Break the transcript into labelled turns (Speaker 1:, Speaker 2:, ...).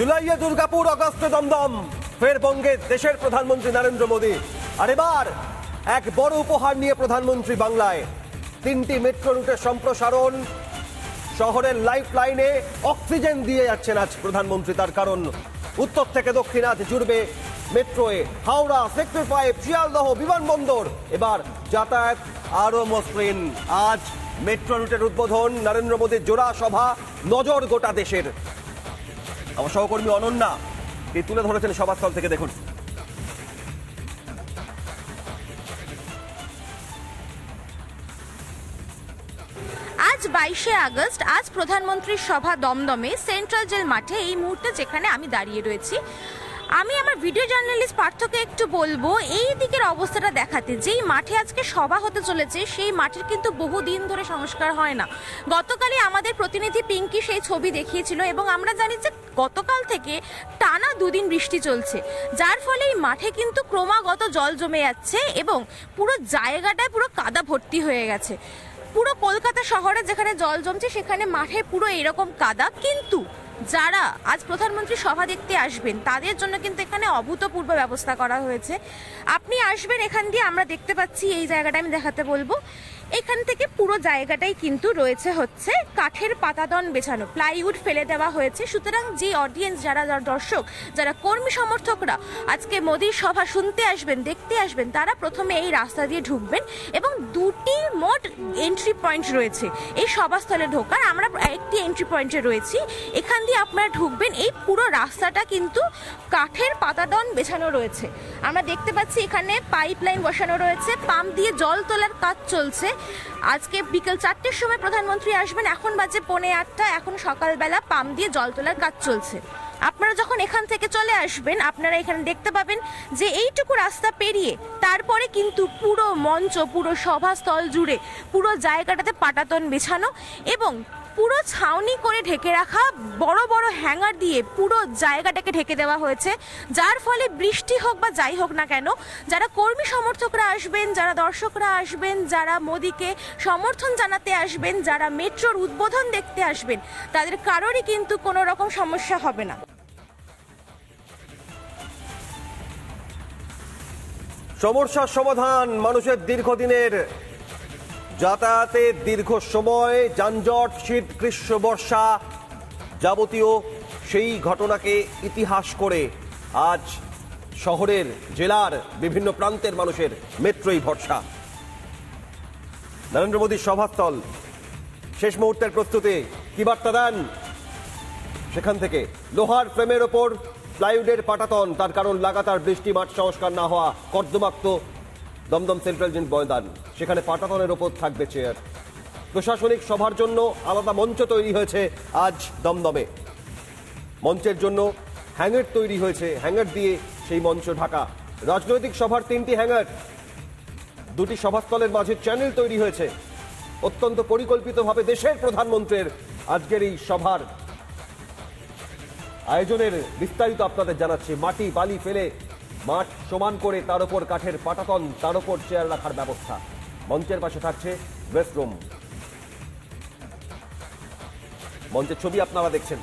Speaker 1: জুলাইয়ে দুর্গাপুর, অগস্টে দমদম। ফের বঙ্গে দেশের প্রধানমন্ত্রী নরেন্দ্র মোদী। আর এবার এক বড় উপহার নিয়ে প্রধানমন্ত্রী বাংলায়। তিনটি মেট্রো রুটের সম্প্রসারণ, শহরের লাইফ লাইনে অক্সিজেন দিয়ে যাচ্ছেন আজ প্রধানমন্ত্রী। তার কারণ, উত্তর থেকে দক্ষিণ আজ জুড়বে মেট্রোয়ে। হাওড়া, সেক্টর ফাইভ শিয়ালদহ, বিমানবন্দর। এবার যাতায়াত আরও মসৃণ। আজ মেট্রো রুটের উদ্বোধন নরেন্দ্র মোদীর জোড়া সভা, নজর গোটা দেশের। আমার সহকর্মী অনন্যা এই তুলে ধরেছেন সভাস্থল থেকে, দেখুন।
Speaker 2: আজ বাইশে আগস্ট, আজ প্রধানমন্ত্রীর সভা দমদমে, সেন্ট্রাল জেল মাঠে এই মুহূর্তে যেখানে আমি দাঁড়িয়ে রয়েছি। আমি আমার ভিডিও জার্নালিস্ট পার্থকে একটু বলব, এই দিকের অবস্থাটা দেখাতে। যেই মাঠে আজকে সভা হতে চলেছে, সেই মাঠের কিন্তু বহু দিন ধরে সংস্কার হয় না। গতকালই আমাদের প্রতিনিধি পিঙ্কি সেই ছবি দেখিয়েছিল এবং আমরা জানি যে গতকাল থেকে টানা দুদিন বৃষ্টি চলছে। যার ফলে এই মাঠে কিন্তু ক্রমাগত জল জমে যাচ্ছে এবং পুরো জায়গাটায় পুরো কাদা ভর্তি হয়ে গেছে। পুরো কলকাতা শহরে যেখানে জল জমছে, সেখানে মাঠে পুরো এরকম কাদা। কিন্তু যারা আজ প্রধানমন্ত্রী সভা দেখতে আসবেন, তাদের জন্য কিন্তু এখানে অভূতপূর্ব ব্যবস্থা করা হয়েছে। আপনি আসবেন এখান দিয়ে, আমরা দেখতে পাচ্ছি, এই জায়গাটা আমি দেখাতে বলব। এখান থেকে পুরো জায়গাটাই কিন্তু রয়েছে হচ্ছে কাঠের পাতাদন বেছানো। প্লাইউড ফেলে দেওয়া হয়েছে। সুতরাং যে অডিয়েন্স যারা যারা দর্শক, যারা কর্মী সমর্থকরা, আজকে মোদীর সভা শুনতে আসবেন, দেখতে আসবেন, তারা প্রথমে এই রাস্তা দিয়ে ঢুকবেন এবং দুটি মোট এন্ট্রি পয়েন্ট রয়েছে এই সভাস্থলে ঢোকার। আমরা একটি এন্ট্রি পয়েন্টে রয়েছি। এখান দিয়ে আপনারা ঢুকবেন, এই পুরো রাস্তাটা কিন্তু কাঠের পাতাদন বেছানো রয়েছে। আমরা দেখতে পাচ্ছি এখানে পাইপ লাইন বসানো রয়েছে। পাম্প দিয়ে জল তোলার কাজ চলছে। আজকে বিকেল চারটের সময় প্রধানমন্ত্রী আসবেন। এখন বাজে পৌনে আটটা। এখন সকালবেলা পাম দিয়ে জল তোলার কাজ চলছে। আপনারা যখন এখান থেকে চলে আসবেন, আপনারা এখানে দেখতে পাবেন যে এইটুকু রাস্তা পেরিয়ে তারপরে কিন্তু পুরো মঞ্চ, পুরো সভাস্থল জুড়ে পুরো জায়গাটাতে পাটাতন বিছানো এবং পুরো ছাউনি করে ঢেকে রাখা বড় বড় হ্যাঙ্গার দিয়ে পুরো জায়গাটাকে ঢেকে দেওয়া হয়েছে। যার ফলে বৃষ্টি হোক বা যাই হোক না কেন, যারা কর্মী সমর্থকরা আসবেন, যারা দর্শকরা আসবেন, যারা মোদীকে সমর্থন জানাতে আসবেন, যারা মেট্রোর উদ্বোধন দেখতে আসবেন, তাদের কারোরই কিন্তু কোনো রকম সমস্যা হবে না।
Speaker 1: সমস্যার সমাধান মানুষের দীর্ঘদিনের যাতায়াতের দীর্ঘ সময়, যানজট, শীত, গ্রীষ্ম, বর্ষা যাবতীয় সেই ঘটনাকে ইতিহাস করে আজ শহরের জেলার বিভিন্ন প্রান্তের মানুষের মেট্রোই ভরসা। নরেন্দ্র মোদীর সভাস্থল। শেষ মুহূর্তের প্রস্তুতি। কি বার্তা দেন? সেখান থেকে লোহার ফ্রেমের ওপর প্লাইউডের পাটাতন, তার কারণ লাগাতার বৃষ্টি, মাঠ সংস্কার না হওয়া কর্দমাক্ত দমদম সেন্ট্রাল জেল ময়দান, সেখানে পাটাতনের ওপর থাকবে চেয়ার প্রশাসনিক সভার জন্য আলাদা মঞ্চ তৈরি হয়েছে আজ দমদমে। মঞ্চের জন্য হ্যাঙ্গার তৈরি হয়েছে, হ্যাঙ্গার দিয়ে সেই মঞ্চ ঢাকা। রাজনৈতিক সভার তিনটি হ্যাঙ্গার, দুটি সভাস্থলের মাঝে চ্যানেল তৈরি হয়েছে। অত্যন্ত পরিকল্পিতভাবে দেশের প্রধানমন্ত্রীর আজকের এই সভার আয়োজনের বিস্তারিত আপনাদের জানাচ্ছি। মাটি, বালি ফেলে মাঠ সমান করে তার উপর কাঠের পাটাতন, তার উপর চেয়ার রাখার ব্যবস্থা। মঞ্চের পাশে থাকছে ওয়েস্টরুম মঞ্চের ছবি আপনারা দেখছেন।